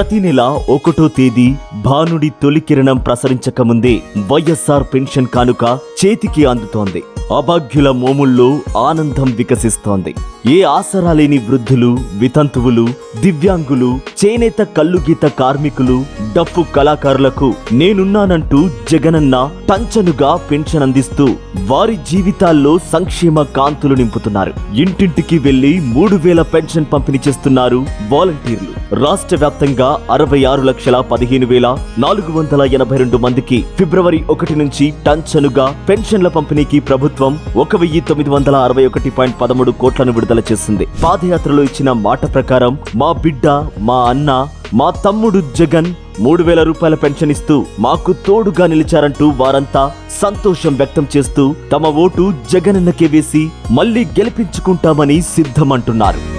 ప్రతి నెల ఒకటో తేదీ భానుడి తొలి కిరణం ప్రసరించక ముందే వైఎస్ఆర్ పెన్షన్ కానుక చేతికి అందుతోంది. అభాగ్యుల మోముల్లో ఆనందం వికసిస్తోంది. ఏ ఆసరా లేని వృద్ధులు వితంతువులు దివ్యాంగులు చేనేత కల్లుగీత కార్మికులు డప్పు కళాకారులకు నేనున్నానంటూ జగనన్న టంచనుగా పెన్షన్ అందిస్తూ వారి జీవితాల్లో సంక్షేమ కాంతులు నింపుతున్నారు. ఇంటింటికి వెళ్ళి మూడు వేల పెన్షన్ పంపిణీ చేస్తున్నారు వాలంటీర్లు. రాష్ట్ర వ్యాప్తంగా అరవై ఆరు లక్షల పదిహేను వేల నాలుగు వందల ఎనభై రెండు మందికి ఫిబ్రవరి ఒకటి నుంచి టంచనుగా పెన్షన్ల పంపిణీకి ప్రభుత్వం ఒక వెయ్యి తొమ్మిది వందల అరవై ఒకటి పాయింట్ పదమూడు కోట్లను విడుదల చేసింది. పాదయాత్రలో ఇచ్చిన మాట ప్రకారం మా బిడ్డ మా అన్న మా తమ్ముడు జగన్ మూడు వేల రూపాయల పెన్షన్ ఇస్తూ మాకు తోడుగా నిలిచారంటూ వారంతా సంతోషం వ్యక్తం చేస్తూ తమ ఓటు జగనన్నకే వేసి మళ్ళీ గెలిపించుకుంటామని సిద్ధమంటున్నారు.